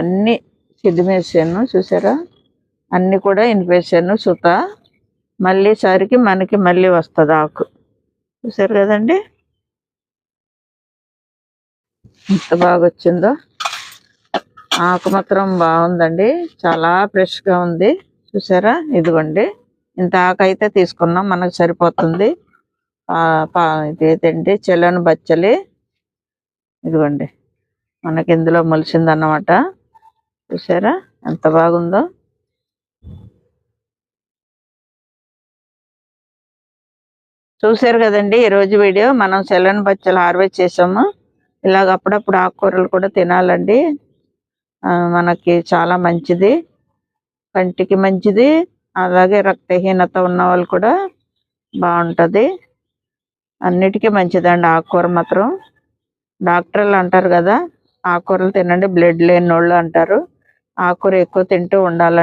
అన్ని సిద్ధిమేసాను చూసారా? అన్ని కూడా ఇనిపేసాను సుత. మళ్ళీ సరికి మనకి మళ్ళీ వస్తుంది ఆకు. చూసారు కదండి? ఎంత బాగా వచ్చిందో ఆకు మాత్రం బాగుందండి. చాలా ఫ్రెష్గా ఉంది. చూసారా? ఇదిగోండి. ఇంత ఆకు అయితే తీసుకున్నాం. మనకు సరిపోతుంది. పా- పా- ఇదేంటండి చెల్లని బచ్చలి. ఇదిగోండి. మనకి ఇందులో మొలిసిందన్నమాట. చూసారా ఎంత బాగుందో. చూసారు కదండి ఈ రోజు వీడియో. మనం సెలన్ బచ్చలు హార్వెస్ట్ చేసాము. ఇలాగ అప్పుడప్పుడు ఆకుకూరలు కూడా తినాలండి. మనకి చాలా మంచిది. కంటికి మంచిది. అలాగే రక్తహీనత ఉన్న వాళ్ళు కూడా బాగుంటుంది. అన్నిటికీ మంచిదండి ఆకుకూర మాత్రం. డాక్టర్లు అంటారు కదా ఆకుకూరలు తినండి బ్లడ్ లేని వాళ్ళు అంటారు. ఆకుకూర ఎక్కువ తింటూ ఉండాలండి